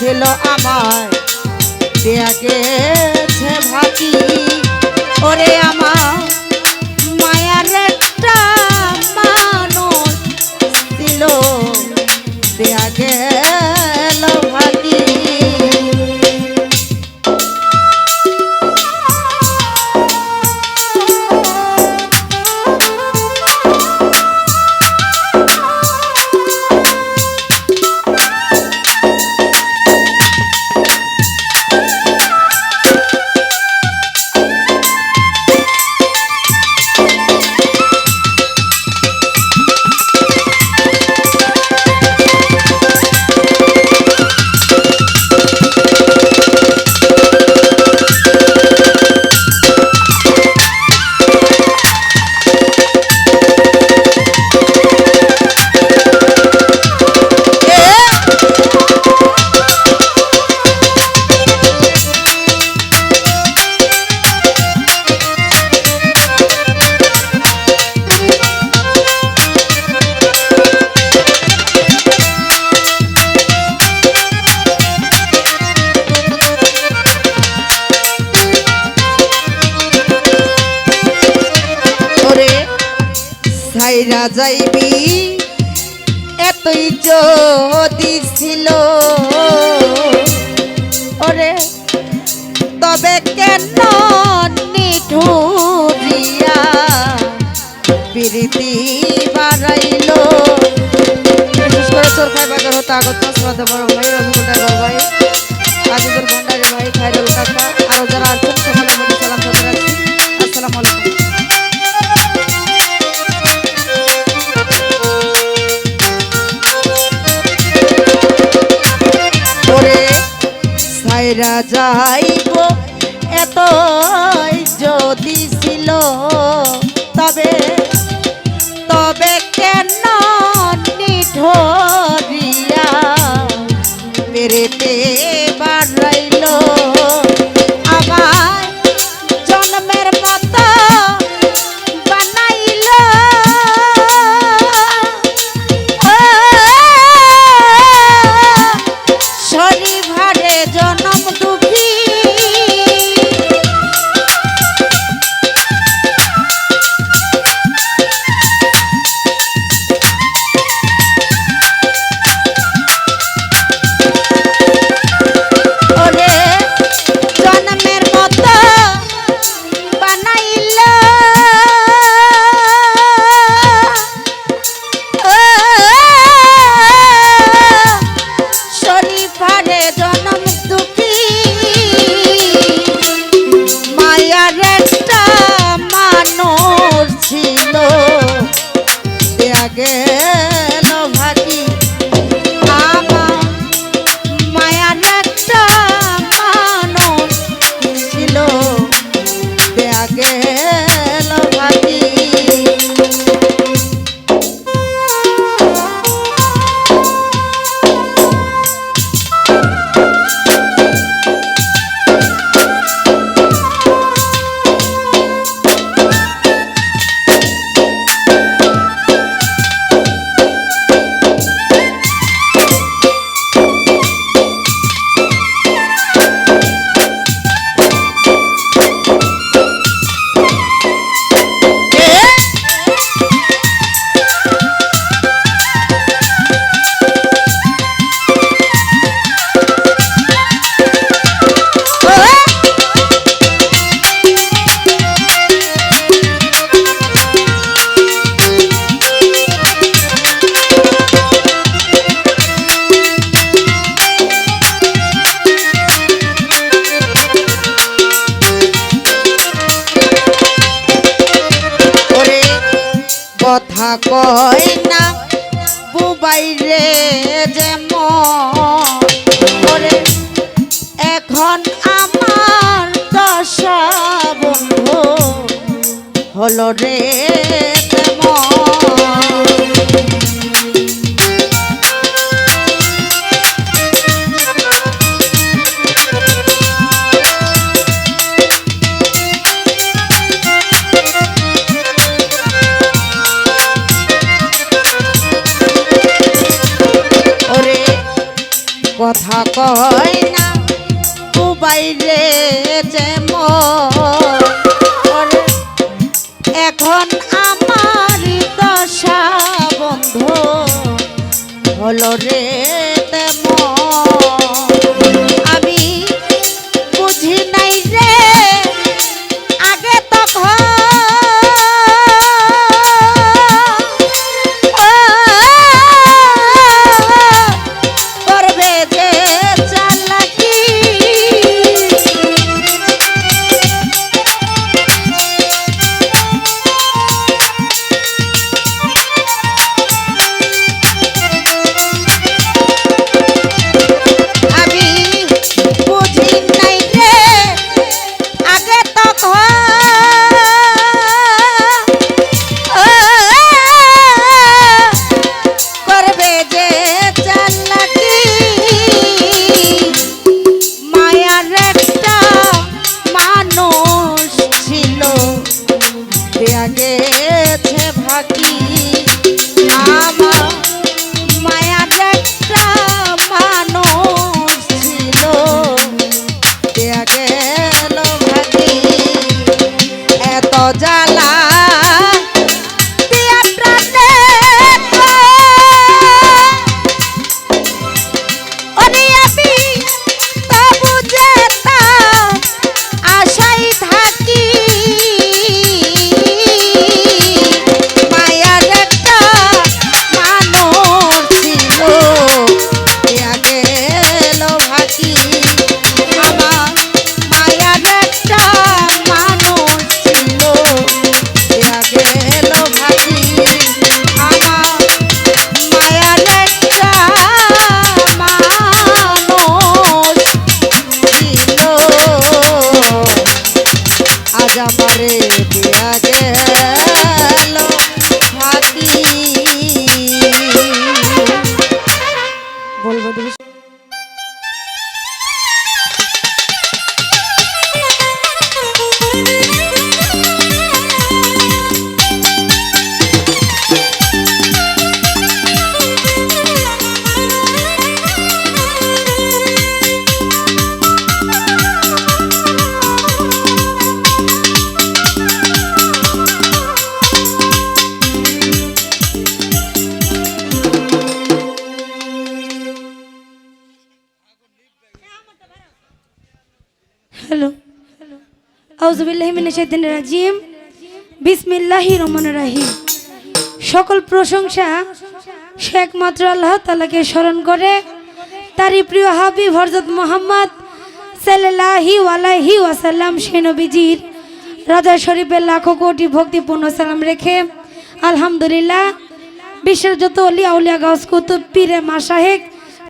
ছিল আমার দেয়া গেছে ভাতি। ওরে আমার যাইবি? এতই যদি ছিল। ওরে, তবে কেন নিঠুরিয়া প্রীতি বাড়াইল? আগত ভাই রবিকুল টাইগার ভাই কাকা, আরও যারা আছেন সকলের সাইরা যাইব। এত যদি ছিল তবে তবে কেন নিঠরিয়া? মেরেতে বাড়াইল শনিবারে জনম দুঃখী দেয়া কথা কয় না বুবাই রে যে মরে এখন আমার দশা বন্ধু হলো রে। এখন আমার দশা বন্ধ হলো আমার হ্যালো। আউজুবিল্লাহিমিনাশাইতান রাজিম। বিসমিল্লাহি রহমান রাহিম। সকল প্রশংসা সে একমাত্র আল্লাহ তালাকে স্মরণ করে। তারই প্রিয় হাবিব হরজত মোহাম্মদ সাল্লাহি আলাইহি ওয়াসাল্লাম, সে নবীজির রাজা শরীফের লাখো কোটি ভক্তিপূর্ণ সালাম রেখে আলহামদুলিল্লাহ বিশ্বের যত অলিয়া উলিয়া গাছ কুতুব পীরে মাসাহেক